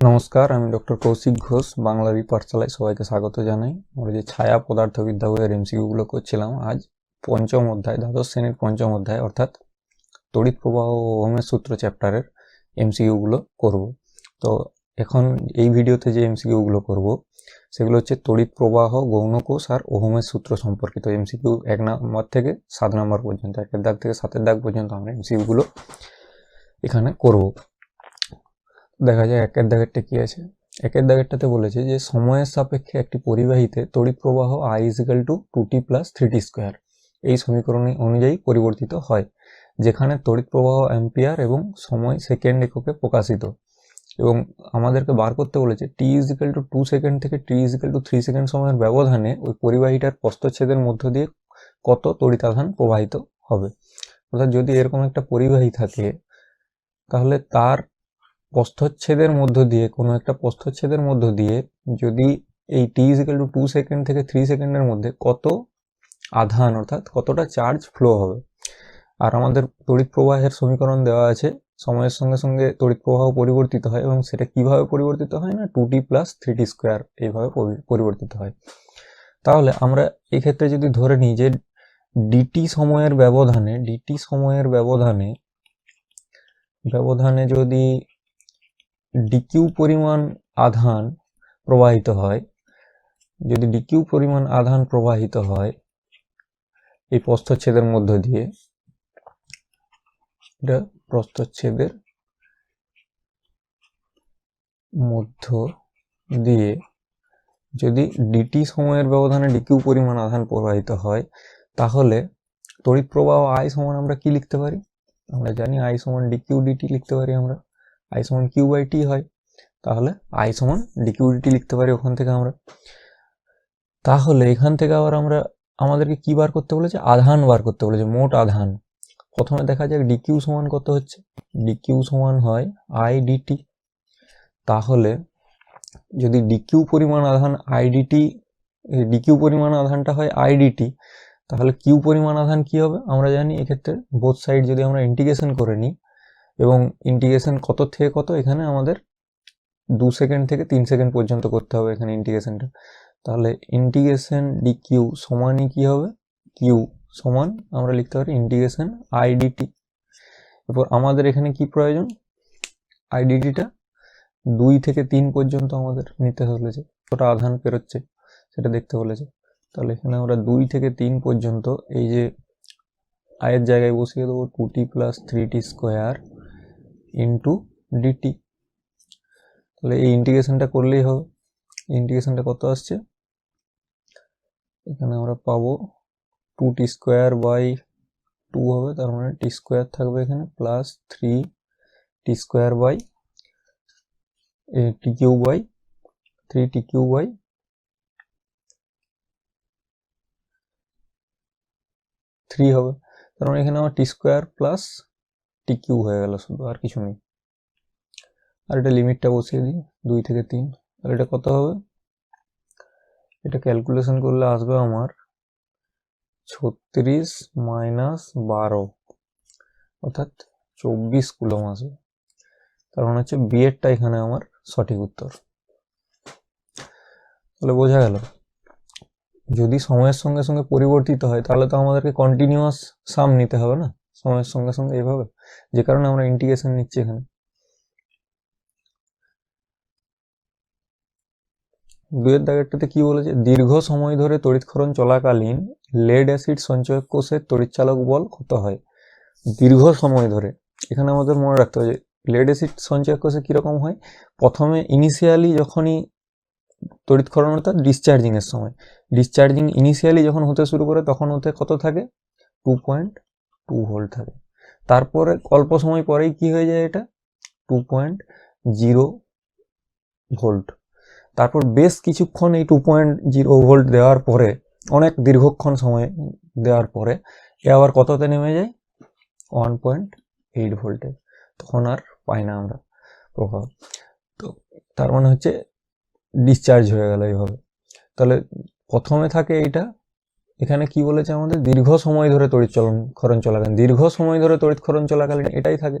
নমস্কার, আমি ডক্টর কৌশিক ঘোষ বাংলারই পাঠশালায় সবাইকে স্বাগত জানাই। আমরা যে ছায়া পদার্থবিদ্যা বইয়ের এমসিকিউগুলো করছিলাম, আজ পঞ্চম অধ্যায়, দ্বাদশ শ্রেণির পঞ্চম অধ্যায়, অর্থাৎ তড়িৎ প্রবাহ ও ওহমের সূত্র চ্যাপ্টারের এমসিকিউগুলো করব। তো এখন এই ভিডিওতে যে এমসিকিউগুলো করব, সেগুলো হচ্ছে তড়িৎ প্রবাহ, গৌণকোষ আর ওহমের সূত্র সম্পর্কিত। এমসিকিউ এক নম্বর থেকে সাত নম্বর পর্যন্ত, একের দাগ থেকে সাতের দাগ পর্যন্ত আমরা এমসিকিউগুলো এখানে করব। দেখা যায় একের দাগেরটা কি আছে? একের দাগেরটাতে বলেছে যে, সময়ের সাপেক্ষে একটি পরিবাহীতে তড়িৎ প্রবাহ I is equal to two t plus three t square এই সমীকরণে অনুযায়ী পরিবর্তিত হয়, যেখানে তড়িৎ প্রবাহ অ্যাম্পিয়ার এবং সময় সেকেন্ড এককে প্রকাশিত। এবং আমাদেরকে বার করতে বলেছে t is equal to two second থেকে t is equal to three second সময়ের ব্যবধানে ওই পরিবাহীটার প্রস্তচ্ছেদের মধ্য দিয়ে কত তড়িতাধান প্রবাহিত হবে। অর্থাৎ যদি এরকম একটা পরিবাহী থাকে, তাহলে তার প্রস্থচ্ছেদের মধ্য দিয়ে, কোনো একটা প্রস্থচ্ছেদের মধ্য দিয়ে যদি এই t is equal to two second থেকে থ্রি সেকেন্ডের মধ্যে কত আধান, অর্থাৎ কতটা চার্জ ফ্লো হবে? আর আমাদের তড়িৎ প্রবাহের সমীকরণ দেওয়া আছে, সময়ের সঙ্গে সঙ্গে তড়িৎ প্রবাহ পরিবর্তিত হয় এবং সেটা কীভাবে পরিবর্তিত হয় না? Two t plus three t square এইভাবে পরি- পরিবর্তিত হয়। তাহলে আমরা এই ক্ষেত্রে যদি ধরে নিই যে ডিটি সময়ের ব্যবধানে ডিটি সময়ের ব্যবধানে ব্যবধানে যদি ডিকিউ পরিমাণ আধান প্রবাহিত হয়, যদি ডিকিউ পরিমাণ আধান প্রবাহিত হয় এই প্রস্থচ্ছেদের মধ্য দিয়ে, এটা প্রস্থচ্ছেদের মধ্য দিয়ে, যদি ডিটি সময়ের ব্যবধানে ডিকিউ পরিমাণ আধান প্রবাহিত হয়, তাহলে তড়িৎ প্রবাহ আই সমান আমরা কি লিখতে পারি? আমরা জানি আই সমান ডিকিউ ডিটি লিখতে পারি আমরা। আই সমান কিউ বাই টি হয়, তাহলে আই সমান ডিকিউ ডিটি লিখতে পারি ওখান থেকে আমরা। তাহলে এখান থেকে আবার আমরা আমাদেরকে কি বার করতে বলেছে? আধান বার করতে বলেছে, মোট আধান। প্রথমে দেখা যাক ডিকিউ সমান কত হচ্ছে। ডিকিউ সমান হয় আই ডিটি তাহলে যদি ডিকিউ পরিমাণ আধান আইডিটি ডিকিউ পরিমাণ আধানটা হয় আইডিটি তাহলে কিউ পরিমাণ আধান কি হবে? আমরা জানি এক্ষেত্রে বোথ সাইড যদি আমরা ইন্টিগ্রেশন করে নিই এবং ইন্টিগ্রেশন কত থেকে কত? এখানে আমাদের দু সেকেন্ড থেকে তিন সেকেন্ড পর্যন্ত করতে হবে এখানে ইন্টিগ্রেশনটা তাহলে ইন্টিগ্রেশন ডি কিউ সমানই কী হবে? কিউ সমান আমরা লিখতে পারি ইন্টিগ্রেশন আইডিটি এরপর আমাদের এখানে কি প্রয়োজন? আইডিটিটা দুই থেকে তিন পর্যন্ত আমাদের নিতে বলেছে কতটা আধান পেরোচ্ছে সেটা দেখতে বলেছে তাহলে এখানে আমরা দুই থেকে তিন পর্যন্ত এই যে আয়ের জায়গায় বসিয়ে দেবো two t plus three t square into dt তাহলে এই ইন্টিগ্রেশনটা করলেই হবে। ইন্টিগ্রেশনটা কত আসছে? এখানে আমরা পাবো two t square by two হবে, তার মানে টি স্কোয়ার থাকবে এখানে plus three t square by t cube by three t cube by three হবে, তার মানে এখানে আমার t square plus t cube হয়ে গেল শুধু, আর কিছু নেই। আর এটা লিমিটটা বসিয়ে দিই, দুই থেকে তিন। আর এটা কত হবে? এটা ক্যালকুলেশন করলে আসবে আমার ছত্রিশ মাইনাস বারো, অর্থাৎ চব্বিশ কুলম আসবে। তার মানে হচ্ছে বিয়েরটা এখানে আমার সঠিক উত্তর। তাহলে বোঝা গেল, যদি সময়ের সঙ্গে সঙ্গে পরিবর্তিত হয়, তাহলে তো আমাদেরকে কন্টিনিউয়াস সাম নিতে হবে না? সময়ের সঙ্গে সঙ্গে এইভাবে যে কারণে আমরা ইন্টিগ্রেশন নিচ্ছি এখানে। দুয়ের দাগেরটাতে কি বলেছে? দীর্ঘ সময় ধরে তড়িৎক্ষরণ চলাকালীন লেড অ্যাসিড সঞ্চয়ক কোষের তড়িৎচালক বল কত হয়? দীর্ঘ সময় ধরে। এখানে আমাদের মনে রাখতে হবে লেড অ্যাসিড সঞ্চয় কোষে কীরকম হয়? প্রথমে ইনিশিয়ালি যখনই তড়িৎক্ষরণ অর্থাৎ ডিসচার্জিংয়ের সময়। ডিসচার্জিং ইনিশিয়ালি যখন হতে শুরু করে তখন হতে কত থাকে? টু পয়েন্ট টু ভোল্ট থাকে। তারপরে অল্প সময় পরেই কি হয়ে যায় এটা? টু পয়েন্ট জিরো ভোল্ট তারপর বেশ কিছুক্ষণ এই টু পয়েন্ট জিরো ভোল্ট দেওয়ার পরে, অনেক দীর্ঘক্ষণ সময় দেওয়ার পরে, এ আবার কততে নেমে যায়? ওয়ান পয়েন্ট এইট ভোল্টে তখন আর পাই না আমরা প্রভাব। তো তার মানে হচ্ছে ডিসচার্জ হয়ে গেল এইভাবে। তাহলে প্রথমে থাকে এইটা এখানে কি বলেছে আমাদের? দীর্ঘ সময় ধরে তড়িৎ চলন ক্ষরণ চলাকালীন, দীর্ঘ সময় ধরে তড়িৎ ক্ষরণ চলাকালীন এটাই থাকে।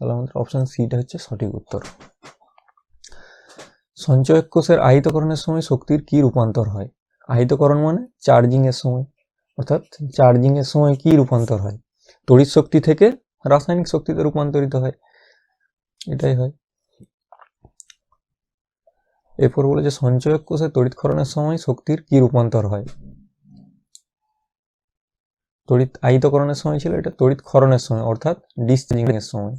তাহলে আমাদের অপশান সিটা হচ্ছে সঠিক উত্তর। সঞ্চয়ক কোষের আহিতকরণের সময় শক্তির কি রূপান্তর হয়? আহিতকরণ মানে চার্জিং এর সময়। অর্থাৎ চার্জিং এর সময় কি রূপান্তর হয়? তড়িৎ শক্তি থেকে রাসায়নিক শক্তিতে রূপান্তরিত হয়। এটাই হয়। এরপর বলে যে সঞ্চয়ক কোষে তড়িৎক্ষরণের সময় শক্তির কি রূপান্তর হয়? তড়িৎ আহিতকরণের সময় ছিল এটা? তড়িৎ ক্ষরণের সময়, অর্থাৎ ডিসচার্জিং এর সময়।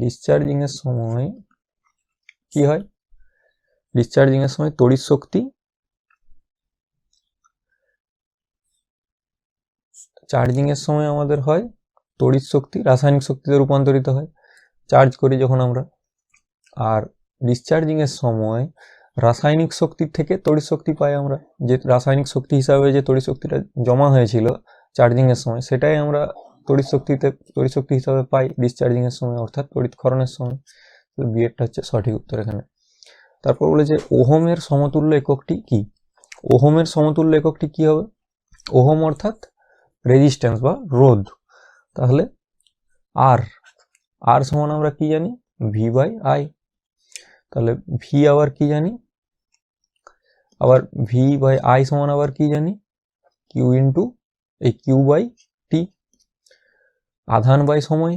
ডিসচার্জিং এর সময় কি হয়? ডিসচার্জিং এর সময় তড়িৎ শক্তি চার্জিং এর সময় আমাদের হয় তড়িৎ শক্তি, রাসায়নিক শক্তিতে রূপান্তরিত হয়। চার্জ করি যখন আমরা। আর ডিসচার্জিং এর সময় রাসায়নিক শক্তির থেকে তড়িৎ শক্তি পাই আমরা। যে রাসায়নিক শক্তি হিসাবে যে তড়িৎ শক্তিটা জমা হয়েছিল চার্জিং এর সময়। সেটাই আমরা তড়িৎ শক্তিতে, তড়িৎ শক্তি হিসাবে পাই ডিসচার্জিংয়ের সময়, অর্থাৎ তড়িৎ ক্ষরণের সময়। বিয়েরটা হচ্ছে সঠিক উত্তর এখানে। তারপর বলে যে ওহমের সমতুল্য এককটি কি? ওহমের সমতুল্য এককটি কি হবে? ওহম অর্থাৎ রেজিস্ট্যান্স বা রোধ। তাহলে আর আর সমান আমরা কি জানি? ভি বাই আই তাহলে ভি আবার কি জানি? আবার ভি বাই আই সমান আবার কি জানি? কিউ ইন্টু এই কিউ বাই টি আধান বাই সময়,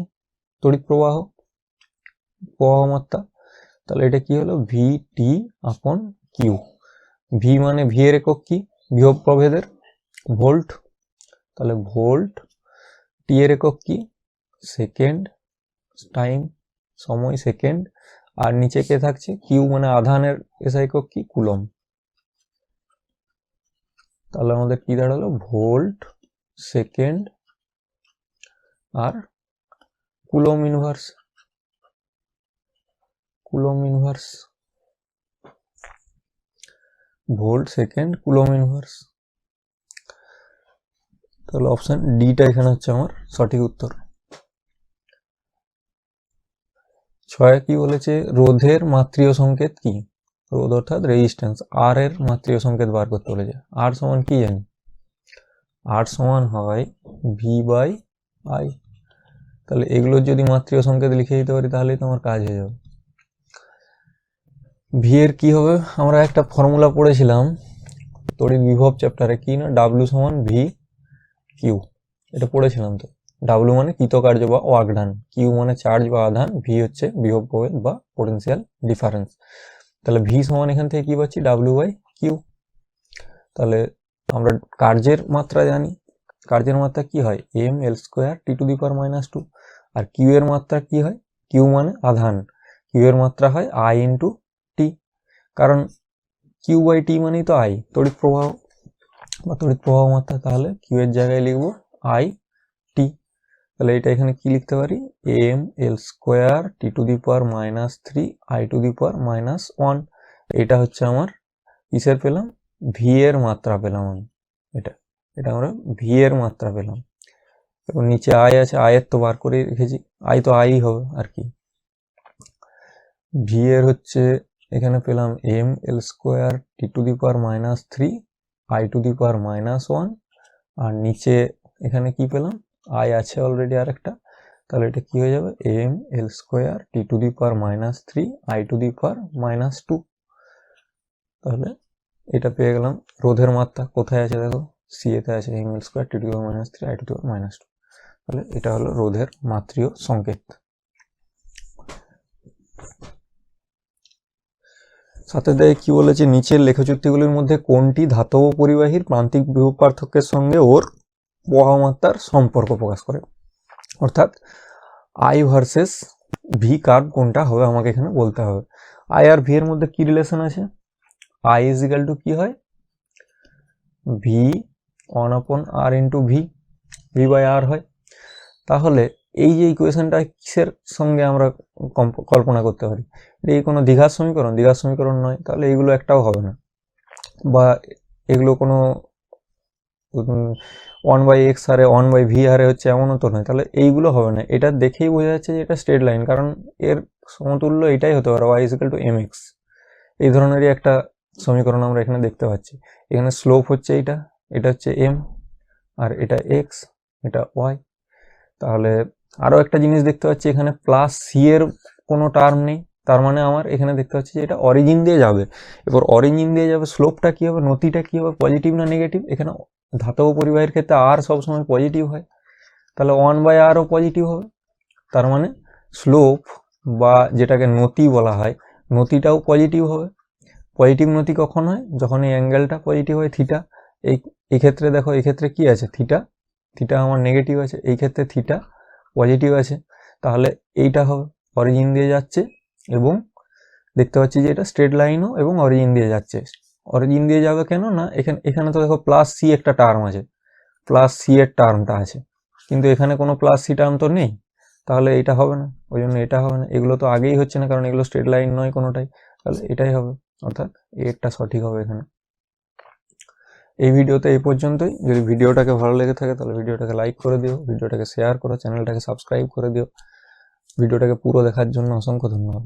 তড়িৎ প্রবাহ প্রবাহ মাত্রা তাহলে এটা কি হলো? ভি টি আপন কিউ ভি মানে ভি এর একক কি? বিভব প্রভেদের ভোল্ট তাহলে ভোল্ট টি এর একক কি? সেকেন্ড টাইম সময় সেকেন্ড আর নিচে কে থাকছে? কিউ মানে আধানের এসআই একক কি? কুলম তাহলে আমাদের কি দাঁড়াল? ভোল্ট সেকেন্ড আর coulomb inverse coulomb inverse, volt second, coulomb inverse. তাহলে অপশন ডিটা এখানে হচ্ছে আমার সঠিক উত্তর। ছয় কি বলেছে? রোধের মাত্রীয় সংকেত কি? রোধ অর্থাৎ রেজিস্ট্যান্স আর এর মাত্রীয় সংকেত বার করতে বলেছে। আর সমান কি জানি? আর সমান হয় ভি বাই আই তাহলে এগুলোর যদি মাত্রীয় সংকেত লিখে দিতে পারি, তাহলেই তোমার কাজ হয়ে যাবে। ভি এর কি হবে? আমরা একটা ফর্মুলা পড়েছিলাম, তড়িৎ বিভব চ্যাপ্টারে কি না? ডাব্লু সমান ভি কিউ এটা পড়েছিলাম তো। ডাব্লু মানে কৃতকার্য বা ওয়ার্ক ডান কিউ মানে চার্জ বা আধান। ভি হচ্ছে বিভব প্রভেদ বা পোটেন্সিয়াল ডিফারেন্স তাহলে ভি সমান এখান থেকে কি পাচ্ছি? ডাব্লু বাই কিউ তাহলে আমরা কার্যের মাত্রা জানি। কার্যের মাত্রা কি হয়? M L square T to the power minus two R Q এর মাত্রা কি হয়? কিউ মানে আধান। কিউ এর মাত্রা হয় আই ইন্টু টি কারণ কিউ বাই টি মানেই তো আই তড়িৎ প্রবাহ বা তড়িৎ প্রবাহ মাত্রা তাহলে কিউ এর জায়গায় লিখব আই টি তাহলে এটা এখানে কি লিখতে পারি? M L square T to the power minus three I to the power minus one এটা হচ্ছে আমার কিসের পেলাম? ভি এর মাত্রা পেলাম আমি। এটা এটা আমরা ভি এর মাত্রা পেলাম। এবং নিচে আয় আছে আয়ের তো বার করে রেখেছি। আয় তো আয়ই হবে, আর কি। ভি এর হচ্ছে, এখানে পেলাম M L square T to the power minus three I to the power minus one আর নিচে, এখানে কি পেলাম? আই আছে অলরেডি আরেকটা। তাহলে এটা কি হয়ে যাবে? M L square T to the power minus three I to the power minus two তাহলে এটা পেয়ে গেলাম। রোধের মাত্রা কোথায় আছে দেখো? সি এতে আছে M L square to to minus three I to power minus two তাহলে এটা হলো রোধের মাত্রীয় সংকেত। সাথে দেয় কি বলেছে? নিচের লেখচিত্রগুলির মধ্যে কোনটি ধাতব পরিবাহীর প্রান্তিক বিভব পার্থক্যের সঙ্গে ওর প্রবাহমাত্রার সম্পর্ক প্রকাশ করে? অর্থাৎ আই ভার্সেস ভি কার্ভ কোনটা হবে আমাকে এখানে বলতে হবে। আই আর ভি এর মধ্যে কি রিলেশন আছে? আই ইজ ইকাল টু কি হয়? V one upon R into V V by R হয়। তাহলে এই যে ইকুয়েশনটা কিসের সঙ্গে আমরা কল্পনা করতে পারি? এই কোনো দীঘার সমীকরণ? দীঘার সমীকরণ নয়। তাহলে এইগুলো একটাও হবে না। বা এগুলো কোনো ওয়ান বাই এক্স হারে ওয়ান বাই ভি হারে হচ্ছে এমনও তো নয়। তাহলে এইগুলো হবে না। এটা দেখেই বোঝা যাচ্ছে যে এটা স্ট্রেট লাইন কারণ এর সমতুল্য এটাই হতে পারে। Y is equal to M X এই ধরনেরই একটা সমীকরণ আমরা এখানে দেখতে পাচ্ছি। এখানে স্লোপ হচ্ছে এইটা, এটা হচ্ছে এম আর এটা এক্স এটা ওয়াই তাহলে আরও একটা জিনিস দেখতে পাচ্ছি, এখানে প্লাস সি এর কোনো টার্ম নেই। তার মানে আমার এখানে দেখতে পাচ্ছি যে এটা অরিজিন দিয়ে যাবে। এবার অরিজিন দিয়ে যাবে স্লোপটা কী হবে নতিটা কী হবে পজিটিভ না নেগেটিভ এখানে ধাতব পরিবাহের ক্ষেত্রে আর সবসময় পজিটিভ হয়। তাহলে ওয়ান বাই আরও পজিটিভ হবে। তার মানে স্লোপ বা যেটাকে নতি বলা হয় নতিটাও পজিটিভ হবে। পজিটিভ নতি কখন হয়? যখন এই অ্যাঙ্গেলটা পজিটিভ হয় থিটা এই এই ক্ষেত্রে দেখো, এই ক্ষেত্রে কি আছে? থিটা থিটা আমার নেগেটিভ আছে, এই ক্ষেত্রে থিটা পজিটিভ আছে। তাহলে এইটা হবে অরিজিন দিয়ে যাচ্ছে এবং দেখতে পাচ্ছি যে এটা স্ট্রেট লাইনও এবং অরিজিন দিয়ে যাচ্ছে। অরিজিন দিয়ে যাবে কেন? না, এখানে এখানে তো দেখো প্লাস সি একটা টার্ম আছে প্লাস সি এর টার্মটা আছে। কিন্তু এখানে কোনো প্লাস সি টার্ম তো নেই, তাহলে এটা হবে না, ওই জন্য এটা হবে না। এগুলো তো আগেই হচ্ছে না, কারণ এগুলো স্ট্রেট লাইন নয় কোনোটাই, তাহলে এটাই হবে। অর্থাৎ এরটা সঠিক হবে এখানে। এই ভিডিওতে এই পর্যন্তই। যদি ভিডিওটাকে ভালো লেগে থাকে, তাহলে ভিডিওটাকে লাইক করে দিও, ভিডিওটাকে শেয়ার করো চ্যানেলটাকে সাবস্ক্রাইব করে দিও। ভিডিওটাকে পুরো দেখার জন্য অসংখ্য ধন্যবাদ।